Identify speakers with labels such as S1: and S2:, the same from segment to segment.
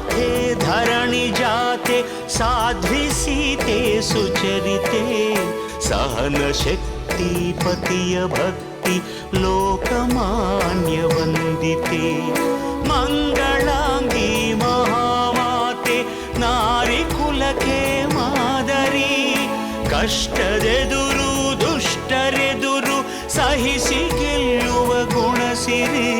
S1: माथे धरणि जाते साध्वी सीते सुचरिते सहन शक्ति पतिय भक्ति लोकमान्य वन्दिते मङ्गलाङ्गी महामाते नारिकुलके मादरी ಕಷ್ಟದೆದುರು ದುಷ್ಟರೆದುರು ಸಹಿಸಿ ಗೆಲ್ಲುವ ಗುಣಸಿರಿ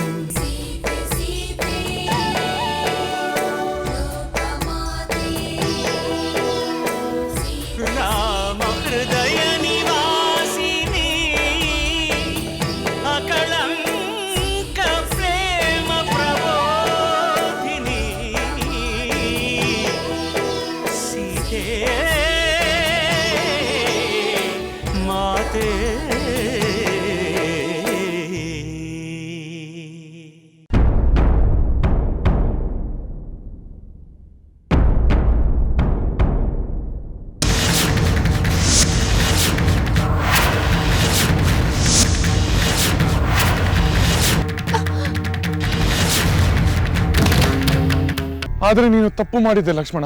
S2: ಆದ್ರೆ ನೀನು ತಪ್ಪು ಮಾಡಿದೆ ಲಕ್ಷ್ಮಣ.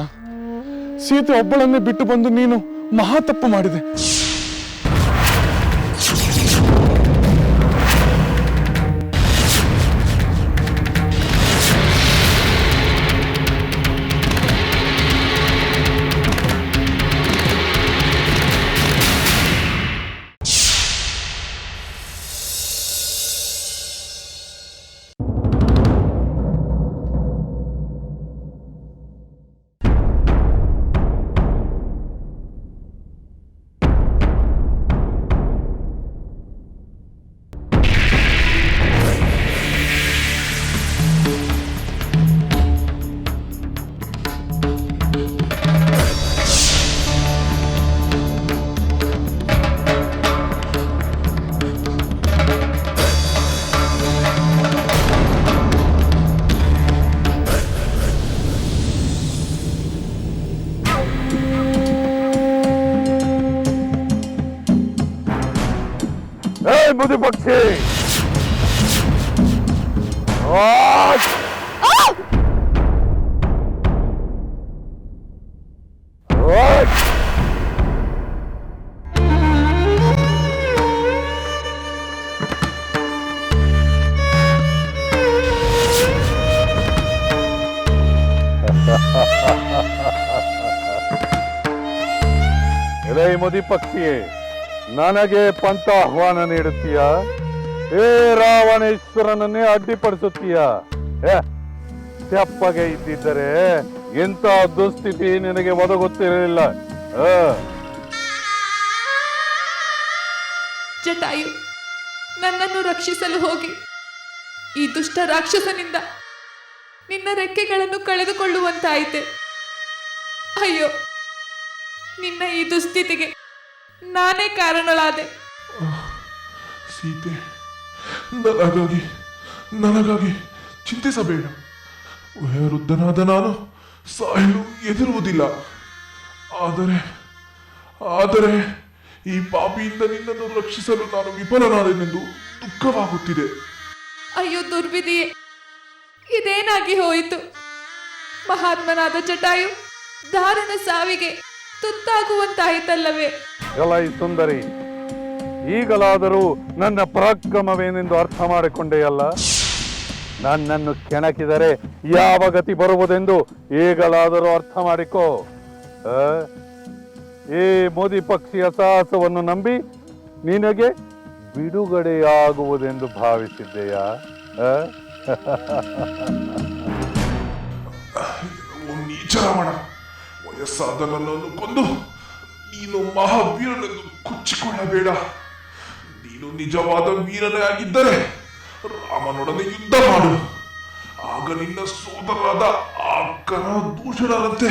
S2: ಸೀತೆ ಒಬ್ಬಳನ್ನೇ ಬಿಟ್ಟು ಬಂದು ನೀನು ಮಹಾ ತಪ್ಪು ಮಾಡಿದೆ. ಏ ಬುದ್ಧಿ ಪಕ್ಷಿ ಎಲೈ ಮುದಿ ಪಕ್ಷಿ ನನಗೆ ಪಂಥ ಆಹ್ವಾನ ನೀಡುತ್ತೀಯ? ಏ ರಾವಣೇಶ್ವರನನ್ನೇ ಅಡ್ಡಿಪಡಿಸುತ್ತೀಯ? ತೆಪ್ಪಗೆ ಇದ್ದಿದ್ದರೆ ಎಂತ ದುಸ್ಥಿತಿ ನಿನಗೆ ಒದಗುತ್ತಿರಲಿಲ್ಲ.
S3: ಜಟಾಯು, ನನ್ನನ್ನು ರಕ್ಷಿಸಲು ಹೋಗಿ. ಈ ದುಷ್ಟ ರಾಕ್ಷಸನಿಂದ ನಿನ್ನ ರೆಕ್ಕೆಗಳನ್ನು ಕಳೆದುಕೊಳ್ಳುವಂತಾಯಿತೆ. ಅಯ್ಯೋ, ನಿನ್ನ ಈ ದುಸ್ಥಿತಿಗೆ ನಾನೇ ಕಾರಣಳಾದೆ.
S4: ಸೀತೆ ನನಗಾಗಿ ನನಗಾಗಿ ಚಿಂತಿಸಬೇಡ. ವಯೋವೃದ್ಧನಾದ ನಾನು ಸಾಯಲು ಎದುರುವುದಿಲ್ಲ ಆದರೆ ಆದರೆ ಈ ಪಾಪಿಯಿಂದ ನಿನ್ನನ್ನು ರಕ್ಷಿಸಲು ನಾನು ವಿಫಲನಾದನೆಂದು ದುಃಖವಾಗುತ್ತಿದೆ.
S3: ಅಯ್ಯೋ ದುರ್ವಿಧಿಯೇ ಇದೇನಾಗಿ ಹೋಯಿತು? ಮಹಾತ್ಮನಾದ ಜಟಾಯು ದಾರುಣ ಸಾವಿಗೆ ತುತ್ತಾಗುವಂತಾಯಿತಲ್ಲವೇ?
S5: ಎಲೈ ಸುಂದರಿ ಈಗಲಾದರೂ ನನ್ನ ಪರಾಕ್ರಮವೇನೆಂದು ಅರ್ಥ ಮಾಡಿಕೊಂಡೆಯಲ್ಲ ನನ್ನನ್ನು ಕೆಣಕಿದರೆ ಯಾವ ಗತಿ ಬರುವುದೆಂದು ಈಗಲಾದರೂ ಅರ್ಥ ಮಾಡಿಕೋ. ಆ? ಈ ಮೋದಿ ಪಕ್ಷಿಯ ಸಾಹಸವನ್ನು ನಂಬಿ ನಿನಗೆ ಬಿಡುಗಡೆಯಾಗುವುದೆಂದು ಭಾವಿಸಿದ್ದೆಯಾ? ಆ?
S4: ಓ ನೀಚ ರಾವಣ ವಯಸ್ಸಾದ ನನ್ನನ್ನು ಕೊಂದು ನೀನು ಮಹಾವೀರನೆಂದು ಕುಚ್ಚಿಕೊಳ್ಳಬೇಡ. ನೀನು ನಿಜವಾದ ವೀರನೇ ಆಗಿದ್ದರೆ ರಾಮನೊಡನೆ ಯುದ್ಧ ಮಾಡು. ಆಗ ನಿನ್ನ ಸೋದರರಾದ ಆಕರ ದೂಷಣರಂತೆ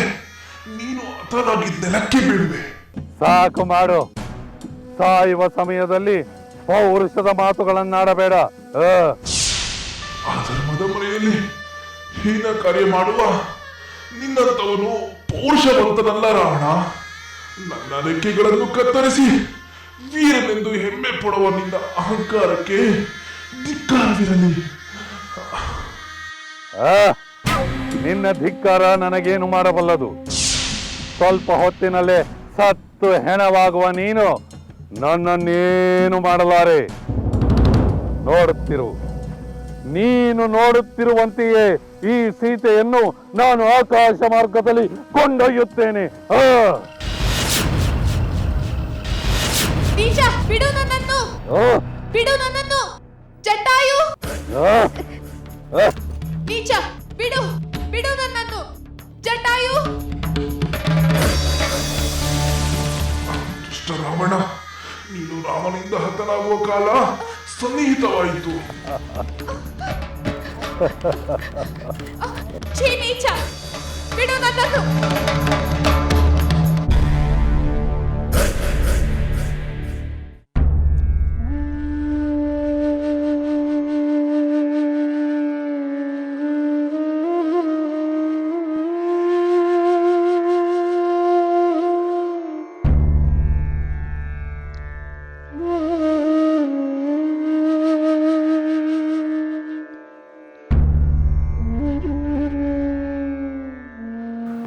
S4: ನೀನು ಹತನಾಗಿ ನೆಲಕ್ಕೆ ಬೀಳುವೆ.
S5: ಸಾಕು ಮಾಡು. ಸಾಯುವ ಸಮಯದಲ್ಲಿ ಪೌರುಷದ ಮಾತುಗಳನ್ನಾಡಬೇಡ. ಆ
S4: ಧರ್ಮದ ಮನೆಯಲ್ಲಿ ಹೀನ ಕಾರ್ಯ ಮಾಡುವ ನಿನ್ನಂತವನು ಪೌರುಷವಂತನಲ್ಲ ರಾವಣ. ನನ್ನ ರೆಕ್ಕೆಗಳನ್ನು ಕತ್ತರಿಸಿ, ವೀರನೆಂದು ಹೆಮ್ಮೆ ಪಡುವ ನಿನ್ನ ಅಹಂಕಾರಕ್ಕೆ ಧಿಕ್ಕಾರವಿರಲಿ.
S5: ನಿನ್ನ ಧಿಕ್ಕಾರ ನನಗೇನು ಮಾಡಬಲ್ಲದು? ಸ್ವಲ್ಪ ಹೊತ್ತಿನಲ್ಲೇ ಸತ್ತು ಹೆಣವಾಗುವ ನೀನು ನನ್ನನ್ನೇನು ಮಾಡಲಾರೆ? ನೋಡುತ್ತಿರು. ನೀನು ನೋಡುತ್ತಿರುವಂತೆಯೇ ಈ ಸೀತೆಯನ್ನು ನಾನು ಆಕಾಶ ಮಾರ್ಗದಲ್ಲಿ ಕೊಂಡೊಯ್ಯುತ್ತೇನೆ. ಆ.
S3: ನೀಚ ಬಿಡು ನನ್ನನ್ನು.
S5: ಆ,
S3: ಬಿಡು ನನ್ನನ್ನು. ಜಟಾಯು.
S5: ಆ, ಆ.
S3: ನೀಚ ಬಿಡು ಬಿಡು ನನ್ನನ್ನು. ಜಟಾಯು.
S4: ದುಷ್ಟ ರಾವಣ ನೀನು ರಾಮನಿಂದ ಹತನಾಗುವ ಕಾಲ ಸನ್ನಿಹಿತವಾಯಿತು.
S3: ಛೀ ನೀಚ. ಬಿಡು ನನ್ನನ್ನು.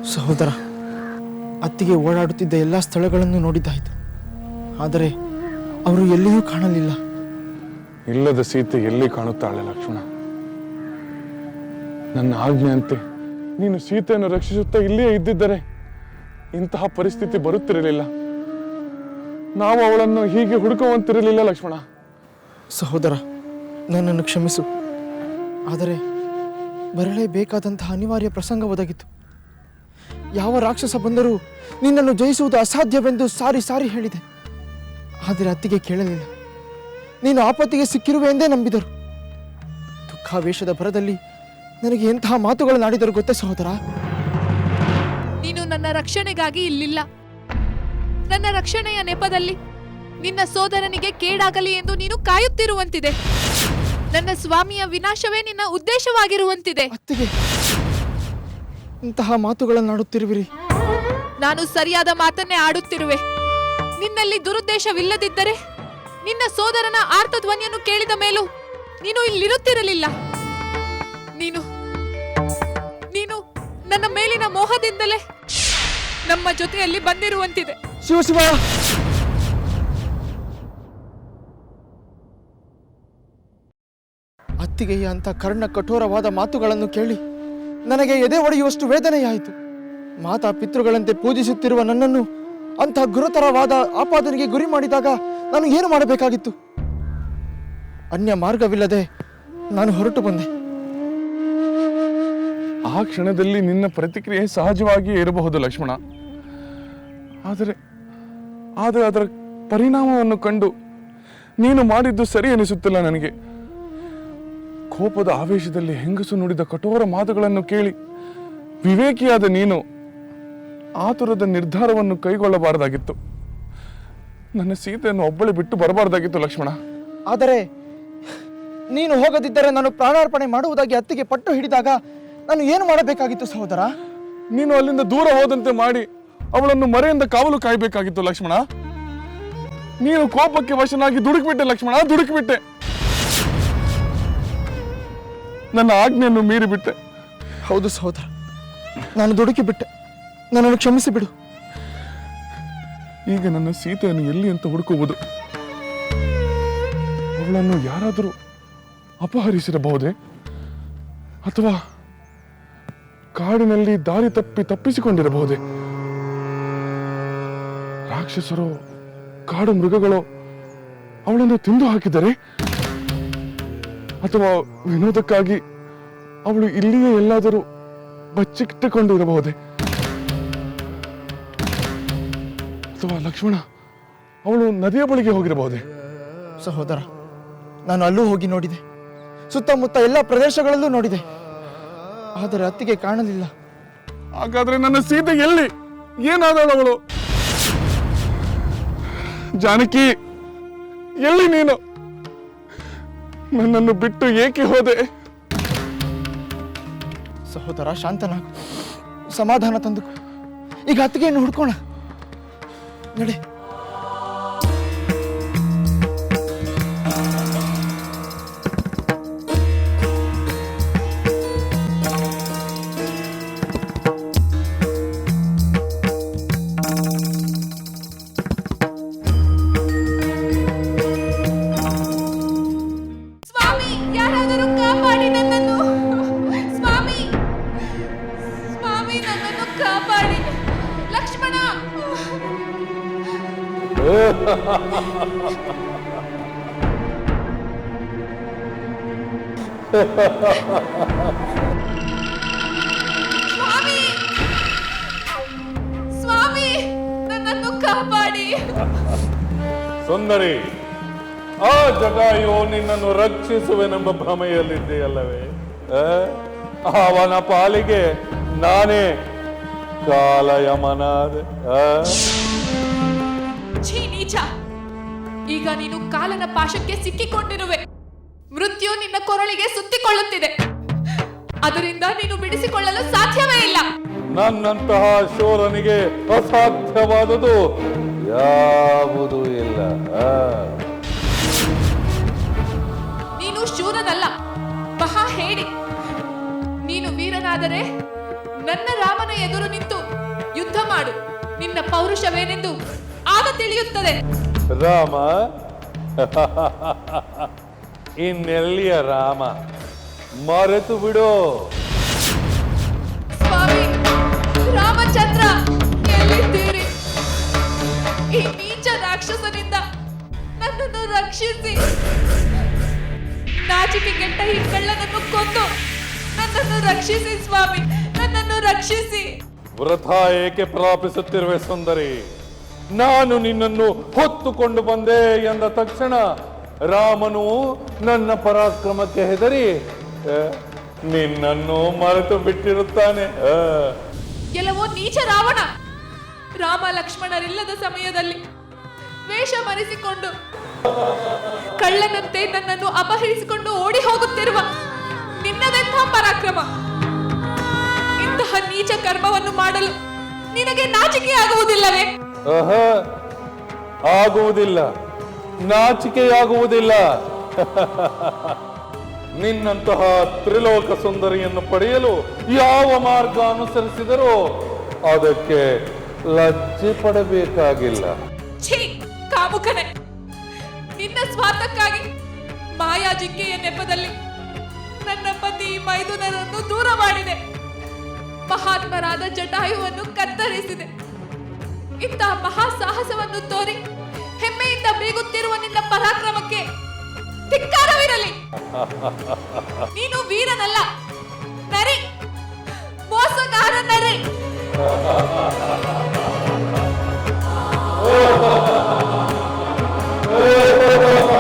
S6: ಸಹೋದರ ಅತ್ತಿಗೆ ಓಡಾಡುತ್ತಿದ್ದ ಎಲ್ಲ ಸ್ಥಳಗಳನ್ನು ನೋಡಿದ್ದಾಯಿತು. ಆದರೆ ಅವರು ಎಲ್ಲಿಯೂ ಕಾಣಲಿಲ್ಲ.
S2: ಇಲ್ಲದ ಸೀತೆ ಎಲ್ಲಿ ಕಾಣುತ್ತಾಳೆ ಲಕ್ಷ್ಮಣ? ನನ್ನ ಆಜ್ಞೆಯಂತೆ ನೀನು ಸೀತೆಯನ್ನು ರಕ್ಷಿಸುತ್ತಾ ಇಲ್ಲಿಯೇ ಇದ್ದಿದ್ದರೆ ಇಂತಹ ಪರಿಸ್ಥಿತಿ ಬರುತ್ತಿರಲಿಲ್ಲ. ನಾವು ಅವಳನ್ನು ಹೀಗೆ ಹುಡುಕುವಂತಿರಲಿಲ್ಲ ಲಕ್ಷ್ಮಣ.
S6: ಸಹೋದರ ನನ್ನನ್ನು ಕ್ಷಮಿಸು. ಆದರೆ ಬರಲೇಬೇಕಾದಂತಹ ಅನಿವಾರ್ಯ ಪ್ರಸಂಗ ಒದಗಿತು. ಯಾವ ರಾಕ್ಷಸ ಬಂದರೂ ನಿನ್ನನ್ನು ಜಯಿಸುವುದು ಅಸಾಧ್ಯವೆಂದು ಸಾರಿ ಸಾರಿ ಹೇಳಿದೆ. ಆದರೆ ಅತ್ತಿಗೆ ಕೇಳಲಿಲ್ಲ. ನೀನು ಆಪತ್ತಿಗೆ ಸಿಕ್ಕಿರುವೆ ಎಂದೇ ನಂಬಿದರು. ದುಃಖಾವೇಶದ ಭರದಲ್ಲಿ ನನಗೆ ಎಂತಹ ಮಾತುಗಳನ್ನಾಡಿದರು ಗೊತ್ತೇ ಸಹೋದರ?
S3: ನೀನು ನನ್ನ ರಕ್ಷಣೆಗಾಗಿ ಇಲ್ಲಿಲ್ಲ. ನನ್ನ ರಕ್ಷಣೆಯ ನೆಪದಲ್ಲಿ ನಿನ್ನ ಸೋದರನಿಗೆ ಕೇಡಾಗಲಿ ಎಂದು ನೀನು ಕಾಯುತ್ತಿರುವಂತಿದೆ. ನನ್ನ ಸ್ವಾಮಿಯ ವಿನಾಶವೇ ನಿನ್ನ ಉದ್ದೇಶವಾಗಿರುವಂತಿದೆ.
S6: ಅತ್ತಿಗೆ ಇಂತಹ ಮಾತುಗಳನ್ನಾಡುತ್ತಿರುವಿರಿ
S3: ನಾನು ಸರಿಯಾದ ಮಾತನ್ನೇ ಆಡುತ್ತಿರುವೆ. ನಿನ್ನಲ್ಲಿ ದುರುದ್ದೇಶವಿಲ್ಲದಿದ್ದರೆ ನಿನ್ನ ಸೋದರನ ಆರ್ತಧ್ವನಿಯನ್ನು ಕೇಳಿದ ಮೇಲೂ ನೀನು ಇಲ್ಲಿರುತ್ತಿರಲಿಲ್ಲ. ನೀನು ನೀನು ನನ್ನ ಮೇಲಿನ ಮೋಹದಿಂದಲೇ ನಮ್ಮ ಜೊತೆಯಲ್ಲಿ ಬಂದಿರುವಂತಿದೆ.
S6: ಶಿವಶಿವ ಶಿವ! ಅತ್ತಿಗೆಯ ಅಂತ ಕರ್ಣ ಕಠೋರವಾದ ಮಾತುಗಳನ್ನು ಕೇಳಿ ನನಗೆ ಎದೆ ಒಡೆಯುವಷ್ಟು ವೇದನೆಯಾಯಿತು. ಮಾತಾ ಪಿತೃಗಳಂತೆ ಪೂಜಿಸುತ್ತಿರುವ ನನ್ನನ್ನು ಅಂತಹ ಗುರುತರವಾದ ಆಪಾದನೆಗೆ ಗುರಿ ಮಾಡಿದಾಗ ನಾನು ಏನು ಮಾಡಬೇಕಾಗಿತ್ತು? ಅನ್ಯ ಮಾರ್ಗವಿಲ್ಲದೆ ನಾನು ಹೊರಟು ಬಂದೆ.
S2: ಆ ಕ್ಷಣದಲ್ಲಿ ನಿನ್ನ ಪ್ರತಿಕ್ರಿಯೆ ಸಹಜವಾಗಿಯೇ ಇರಬಹುದು ಲಕ್ಷ್ಮಣ. ಆದರೆ ಆದರೆ ಅದರ ಪರಿಣಾಮವನ್ನು ಕಂಡು ನೀನು ಮಾಡಿದ್ದು ಸರಿ ಅನಿಸುತ್ತಿಲ್ಲ ನನಗೆ. ಕೋಪದ ಆವೇಶದಲ್ಲಿ ಹೆಂಗಸು ನುಡಿದ ಕಠೋರ ಮಾತುಗಳನ್ನು ಕೇಳಿ ವಿವೇಕಿಯಾದ ನೀನು ಆತುರದ ನಿರ್ಧಾರವನ್ನು ಕೈಗೊಳ್ಳಬಾರದಾಗಿತ್ತು. ನನ್ನ ಸೀತೆಯನ್ನು ಒಬ್ಬಳೆ ಬಿಟ್ಟು ಬರಬಾರದಾಗಿತ್ತು ಲಕ್ಷ್ಮಣ.
S6: ಆದರೆ ನೀನು ಹೋಗದಿದ್ದರೆ ನಾನು ಪ್ರಾಣಾರ್ಪಣೆ ಮಾಡುವುದಾಗಿ ಅತ್ತಿಗೆ ಪಟ್ಟು ಹಿಡಿದಾಗ ನಾನು ಏನು ಮಾಡಬೇಕಾಗಿತ್ತು ಸಹೋದರ?
S2: ನೀನು ಅಲ್ಲಿಂದ ದೂರ ಹೋದಂತೆ ಮಾಡಿ ಅವಳನ್ನು ಮರೆಯಿಂದ ಕಾವಲು ಕಾಯಬೇಕಾಗಿತ್ತು ಲಕ್ಷ್ಮಣ. ನೀನು ಕೋಪಕ್ಕೆ ವಶನಾಗಿ ದುಡುಕ್ಬಿಟ್ಟೆ ಲಕ್ಷ್ಮಣ ದುಡುಕ್ಬಿಟ್ಟೆ. ನನ್ನ ಆಜ್ಞೆಯನ್ನು ಮೀರಿಬಿಟ್ಟೆ
S6: ಹೌದು ಸಹೋದರ ನಾನು ದುಡುಕಿ ಬಿಟ್ಟೆ. ನನ್ನನ್ನು ಕ್ಷಮಿಸಿ ಬಿಡು.
S2: ಈಗ ನನ್ನ ಸೀತೆಯನ್ನು ಎಲ್ಲಿ ಅಂತ ಹುಡುಕುವುದು? ಅವಳನ್ನು ಯಾರಾದರೂ ಅಪಹರಿಸಿರಬಹುದೇ? ಅಥವಾ ಕಾಡಿನಲ್ಲಿ ದಾರಿ ತಪ್ಪಿ ತಪ್ಪಿಸಿಕೊಂಡಿರಬಹುದೇ? ರಾಕ್ಷಸರು ಕಾಡು ಮೃಗಗಳು ಅವಳನ್ನು ತಿಂದು ಹಾಕಿದರೆ? ಅಥವಾ ವಿನೋದಕ್ಕಾಗಿ ಅವಳು ಇಲ್ಲಿಯೇ ಎಲ್ಲಾದರೂ ಬಚ್ಚಿಟ್ಟುಕೊಂಡು ಇರಬಹುದೇ ಅಥವಾ ಲಕ್ಷ್ಮಣ ಅವಳು ನದಿಯ ಬಳಿಗೆ ಹೋಗಿರಬಹುದೇ?
S6: ಸಹೋದರ ನಾನು ಅಲ್ಲೂ ಹೋಗಿ ನೋಡಿದೆ. ಸುತ್ತಮುತ್ತ ಎಲ್ಲ ಪ್ರದೇಶಗಳಲ್ಲೂ ನೋಡಿದೆ. ಆದರೆ ಅತ್ತಿಗೆ ಕಾಣಲಿಲ್ಲ.
S2: ಹಾಗಾದ್ರೆ ನನ್ನ ಸೀತೆ ಎಲ್ಲಿ? ಏನಾದಳು ಅವಳು? ಜಾನಕಿ ಎಲ್ಲಿ ನೀನು? ನನ್ನನ್ನು ಬಿಟ್ಟು ಏಕೆ ಹೋದೆ?
S6: ಸಹೋದರ ಶಾಂತನ ಸಮಾಧಾನ ತಂದು ಈಗ ಅತ್ತಿಗೆಯನ್ನು ಹುಡ್ಕೋಣ. ನಡೆ.
S3: ಸ್ವಾಮಿ! ಸ್ವಾಮಿ ನನ್ನನ್ನು ಕಾಪಾಡಿ.
S5: ಸುಂದರಿ ಆ ಜಟಾಯು ನಿನ್ನನ್ನು ರಕ್ಷಿಸುವೆನೆಂಬ ಭ್ರಮೆಯಲ್ಲಿದ್ದೆಯಲ್ಲವೇ? ಅವನ ಪಾಲಿಗೆ ನಾನೇ ಕಾಲಯಮನಾದೆ?
S3: ಛೀ ನೀಚ. ಈಗ ನೀನು ಕಾಲನ ಪಾಶಕ್ಕೆ ಸಿಕ್ಕಿಕೊಂಡಿರುವೆ. ಮೃತ್ಯು ನಿನ್ನ ಕೊರಳಿಗೆ ಸುತ್ತಿಕೊಳ್ಳುತ್ತಿದೆ. ಅದರಿಂದ ನೀನು ಬಿಡಿಸಿಕೊಳ್ಳಲು ಸಾಧ್ಯವೇ ಇಲ್ಲ.
S5: ನನ್ನಂತಹ ಶೋರನಿಗೆ ಅಸಾಧ್ಯವಾದುದು ಯಾವುದೂ ಇಲ್ಲ?
S3: ನೀನು ಶೂರನಲ್ಲ. ಮಹಾ ಹೇಳಿ ನೀನು ವೀರನಾದರೆ ನನ್ನ ರಾಮನ ಎದುರು ನಿಂತು ಯುದ್ಧ ಮಾಡು. ನಿನ್ನ ಪೌರುಷವೇನೆಂದು ಆಗ ತಿಳಿಯುತ್ತದೆ.
S5: ರಾಮ? ಇನ್ನೆಲ್ಲಿಯ ರಾಮ? ಮರೆತು ಬಿಡು.
S3: ಸ್ವಾಮಿ ರಾಮಚಂದ್ರ ಎಲ್ಲಿದ್ದೀರಿ? ಈ ನೀಚ ರಾಕ್ಷಸನಿಂದ ನನ್ನನ್ನು ರಕ್ಷಿಸಿ. ನಾಚಿಕೆ ಕೆಟ್ಟ ಈ ಕಳ್ಳನನ್ನು ಕೊಂದು ನನ್ನನ್ನು ರಕ್ಷಿಸಿ ಸ್ವಾಮಿ ನನ್ನನ್ನು ರಕ್ಷಿಸಿ.
S5: ವೃಥ ಏಕೆ ಪ್ರಾಪಿಸುತ್ತಿರುವೆ ಸುಂದರಿ? ನಾನು ನಿನ್ನನ್ನು ಹೊತ್ತುಕೊಂಡು ಬಂದೆ ಎಂದ ತಕ್ಷಣ ರಾಮನು ನನ್ನ ಪರಾಕ್ರಮಕ್ಕೆ ಹೆದರಿ ನಿನ್ನನ್ನು ಮರೆತು ಬಿಟ್ಟಿರುತ್ತಾನೆ.
S3: ಕೆಲವೋ ನೀಚ ರಾವಣ ರಾಮ ಲಕ್ಷ್ಮಣರಿಲ್ಲದ ಸಮಯದಲ್ಲಿ ವೇಷ ಮರೆಸಿಕೊಂಡು ಕಳ್ಳನಂತೆ ನನ್ನನ್ನು ಅಪಹರಿಸಿಕೊಂಡು ಓಡಿ ಹೋಗುತ್ತಿರುವ ನಿನ್ನದೆಂಥ ಪರಾಕ್ರಮ. ಇಂತಹ ನೀಚ ಕರ್ಮವನ್ನು ಮಾಡಲು ನಿನಗೆ ನಾಚಿಕೆ
S5: ಆಗುವುದಿಲ್ಲವೇ ಆಗುವುದಿಲ್ಲ. ನಾಚಿಕೆಯಾಗುವುದಿಲ್ಲ. ನಿನ್ನಂತಹ ತ್ರಿಲೋಕ ಸುಂದರಿಯನ್ನು ಪಡೆಯಲು ಯಾವ ಮಾರ್ಗ ಅನುಸರಿಸಿದರೂ ಅದಕ್ಕೆ ಲಜ್ಜೆ ಪಡಬೇಕಾಗಿಲ್ಲ.
S3: ನಿನ್ನ ಸ್ವಾರ್ಥಕ್ಕಾಗಿ ಮಾಯಾ ಜಿಂಕೆಯ ನೆಪದಲ್ಲಿ ನನ್ನ ಪತಿ ಮೈದುನರನ್ನು ದೂರ ಮಾಡಿದೆ. ಮಹಾತ್ಮರಾದ ಜಟಾಯುವನ್ನು ಕತ್ತರಿಸಿದೆ. ಇಂತಹ ಮಹಾ ಸಾಹಸವನ್ನು ತೋರಿ ಹೆಮ್ಮೆಯಿಂದ ಬೀಗುತ್ತಿರುವ ನಿನ್ನ ಪರಾಕ್ರಮಕ್ಕೆ ಧಿಕ್ಕಾರವಿರಲಿ. ನೀನು ವೀರನಲ್ಲ. ನರಿ. ಮೋಸಗಾರ ನರಿ.
S7: Oh,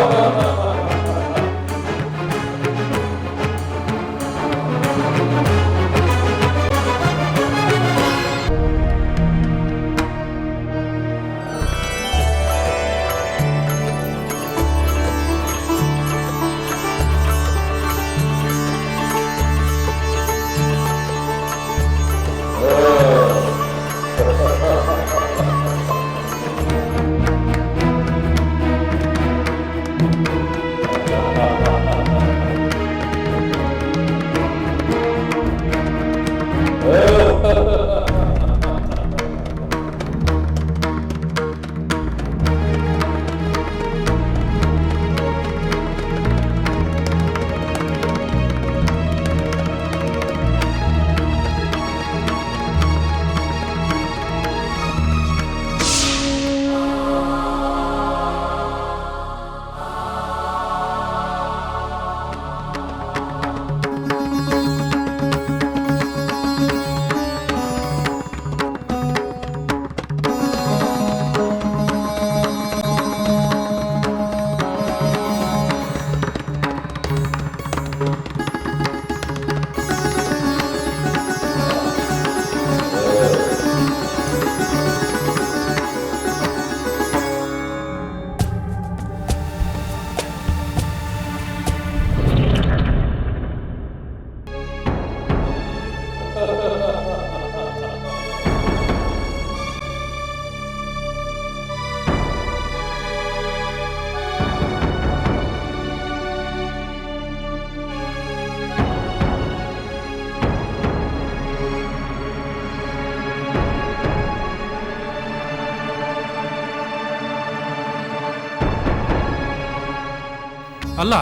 S7: ಅಲ್ಲ,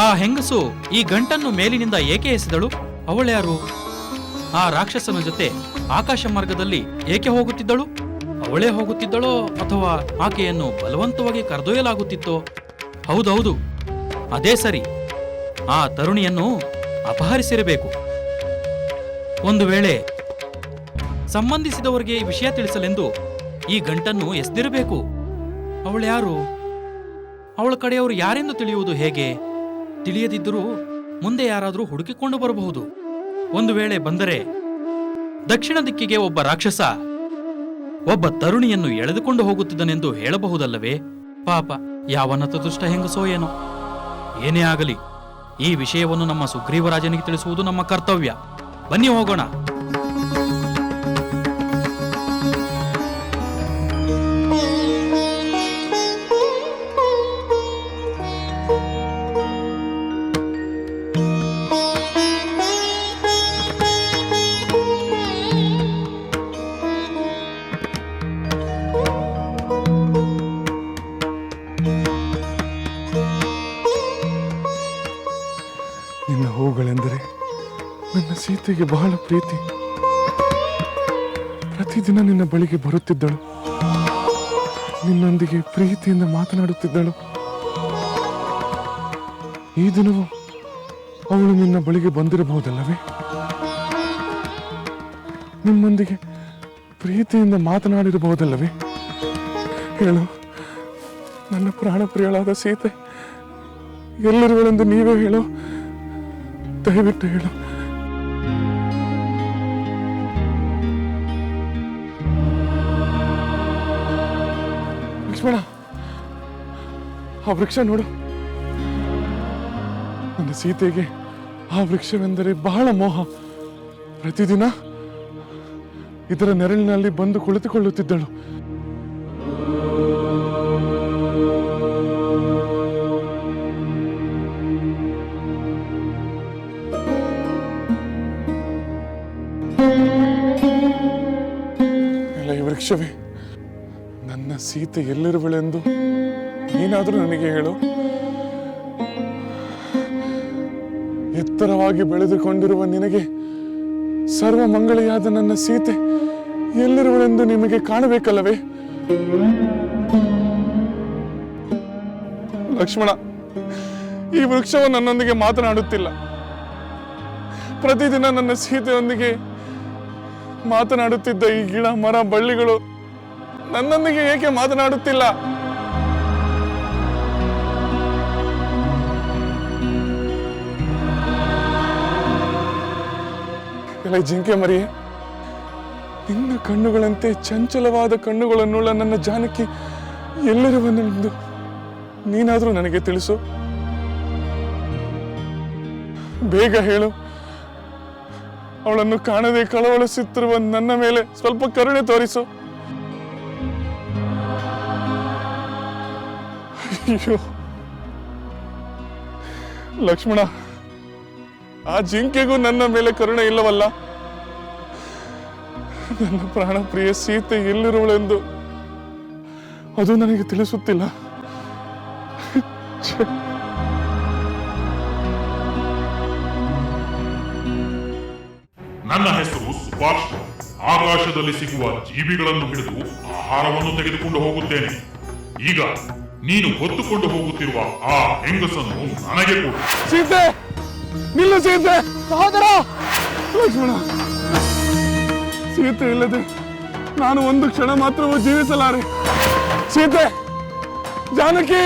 S7: ಆ ಹೆಂಗಸು ಈ ಗಂಟನ್ನು ಮೇಲಿನಿಂದ ಏಕೆ ಎಸೆದಳು? ಅವಳ್ಯಾರು ಆ ರಾಕ್ಷಸನ ಜೊತೆ ಆಕಾಶ ಮಾರ್ಗದಲ್ಲಿ ಏಕೆ ಹೋಗುತ್ತಿದ್ದಳು? ಅವಳೇ ಹೋಗುತ್ತಿದ್ದಳೋ ಅಥವಾ ಆಕೆಯನ್ನು ಬಲವಂತವಾಗಿ ಕರೆದೊಯ್ಯಲಾಗುತ್ತಿತ್ತೋ? ಹೌದೌದು, ಅದೇ ಸರಿ. ಆ ತರುಣಿಯನ್ನು ಅಪಹರಿಸಿರಬೇಕು. ಒಂದು ವೇಳೆ ಸಂಬಂಧಿಸಿದವರಿಗೆ ವಿಷಯ ತಿಳಿಸಲೆಂದು ಈ ಗಂಟನ್ನು ಎಸ್ದಿರಬೇಕು. ಅವಳ್ಯಾರು ಅವಳ ಕಡೆಯವರು ಯಾರೆಂದು ತಿಳಿಯುವುದು ಹೇಗೆ? ತಿಳಿಯದಿದ್ದರೂ ಮುಂದೆ ಯಾರಾದರೂ ಹುಡುಕಿಕೊಂಡು ಬರಬಹುದು. ಒಂದು ವೇಳೆ ಬಂದರೆ ದಕ್ಷಿಣ ದಿಕ್ಕಿಗೆ ಒಬ್ಬ ರಾಕ್ಷಸ ಒಬ್ಬ ತರುಣಿಯನ್ನು ಎಳೆದುಕೊಂಡು ಹೋಗುತ್ತಿದ್ದನೆಂದು ಹೇಳಬಹುದಲ್ಲವೇ? ಪಾಪ, ಯಾವನ ದುಷ್ಟ ಹೆಂಗಸೋ ಏನೋ. ಏನೇ ಆಗಲಿ, ಈ ವಿಷಯವನ್ನು ನಮ್ಮ ಸುಗ್ರೀವರಾಜನಿಗೆ ತಿಳಿಸುವುದು ನಮ್ಮ ಕರ್ತವ್ಯ. ಬನ್ನಿ ಹೋಗೋಣ.
S2: ಸೀತೆಗೆ ಬಹಳ ಪ್ರೀತಿ. ಪ್ರತಿದಿನ ನಿನ್ನ ಬಳಿಗೆ ಬರುತ್ತಿದ್ದಳು. ನಿನ್ನೊಂದಿಗೆ ಪ್ರೀತಿಯಿಂದ ಮಾತನಾಡುತ್ತಿದ್ದಳು. ಈ ದಿನವೂ ಅವಳು ನಿನ್ನ ಬಳಿಗೆ ಬಂದಿರಬಹುದಲ್ಲವೇ? ನಿಮ್ಮೊಂದಿಗೆ ಪ್ರೀತಿಯಿಂದ ಮಾತನಾಡಿರಬಹುದಲ್ಲವೇ? ಹೇಳು, ನನ್ನ ಪ್ರಾಣ ಪ್ರಿಯಳಾದ ಸೀತೆ, ಎಲ್ಲಿರುವಳೆಂದು ನೀವೇ ಹೇಳು. ದಯವಿಟ್ಟು ಹೇಳು. ಲಕ್ಷ್ಮಣ, ಆ ವೃಕ್ಷ ನೋಡು. ನನ್ನ ಸೀತೆಗೆ ಆ ವೃಕ್ಷವೆಂದರೆ ಬಹಳ ಮೋಹ. ಪ್ರತಿದಿನ ಇದರ ನೆರಳಿನಲ್ಲಿ ಬಂದು ಕುಳಿತುಕೊಳ್ಳುತ್ತಿದ್ದಳು. ಈ ವೃಕ್ಷವೇ ಸೀತೆ ಎಲ್ಲಿರುವಳೆಂದು? ನೀನಾದರೂ ನನಗೆ ಹೇಳು. ಎತ್ತರವಾಗಿ ಬೆಳೆದುಕೊಂಡಿರುವ ನಿನಗೆ ಸರ್ವ ಮಂಗಳೆಯಾದ ನನ್ನ ಸೀತೆ ಎಲ್ಲಿರುವಳೆಂದು ನಿಮಗೆ ಕಾಣಬೇಕಲ್ಲವೇ? ಲಕ್ಷ್ಮಣ, ಈ ವೃಕ್ಷವು ನನ್ನೊಂದಿಗೆ ಮಾತನಾಡುತ್ತಿಲ್ಲ. ಪ್ರತಿದಿನ ನನ್ನ ಸೀತೆಯೊಂದಿಗೆ ಮಾತನಾಡುತ್ತಿದ್ದ ಈ ಗಿಡ ಮರ ಬಳ್ಳಿಗಳು ನನ್ನೊಂದಿಗೆ ಏಕೆ ಮಾತನಾಡುತ್ತಿಲ್ಲ? ಎಲ್ಲ ಜಿಂಕೆ ಮರಿ ನಿನ್ನ ಕಣ್ಣುಗಳಂತೆ ಚಂಚಲವಾದ ಕಣ್ಣುಗಳನ್ನುಳ್ಳ ನನ್ನ ಜಾನಕಿ ಎಲ್ಲಿರುವನೆಂದು ನೀನಾದರೂ ನನಗೆ ತಿಳಿಸು. ಬೇಗ ಹೇಳು. ಅವಳನ್ನು ಕಾಣದೆ ಕಳವಳಿಸುತ್ತಿರುವ ನನ್ನ ಮೇಲೆ ಸ್ವಲ್ಪ ಕರುಣೆ ತೋರಿಸು. ಅಯ್ಯೋ. ಲಕ್ಷ್ಮಣ, ಆ ಜಿಂಕೆಗೂ ನನ್ನ ಮೇಲೆ ಕರುಣೆ ಇಲ್ಲವಲ್ಲ? ನನ್ನ ಪ್ರಾಣ ಪ್ರಿಯ ಸೀತೆ ಎಲ್ಲಿರುವಳೆಂದು ಅದು ನನಗೆ ತಿಳಿಸುತ್ತಿಲ್ಲ.
S4: ನನ್ನ ಹೆಸರು ಸುಭಾಷ್. ಆಕಾಶದಲ್ಲಿ ಸಿಗುವ ಜೀವಿಗಳನ್ನು ಹಿಡಿದು ಆಹಾರವನ್ನು ತೆಗೆದುಕೊಂಡು ಹೋಗುತ್ತೇನೆ. ಈಗ ನೀನು ಹೊತ್ತುಕೊಂಡು ಹೋಗುತ್ತಿರುವ ಆ ಹೆಂಗಸನ್ನು ನನಗೆ ಕೊಡು.
S2: ಸೀತೆ, ನಿಲ್ಲು ಸೀತೆ, ಸಹೋದರ! ಲಕ್ಷ್ಮಣ ಸೀತೆ ಇಲ್ಲದೆ ನಾನು ಒಂದು ಕ್ಷಣ ಮಾತ್ರವೂ ಜೀವಿಸಲಾರೆ. ಸೀತೆ, ಜಾನಕಿ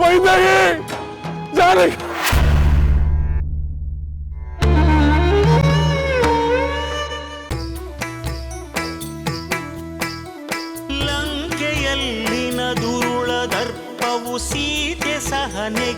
S2: ವೈದ್ಯ ಜಾನಕಿ!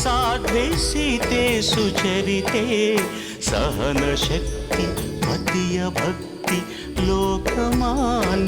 S1: साध्ये सीते सुचरिते सहनशक्ति मदीयभक्ति लोकमान्यवन्दिते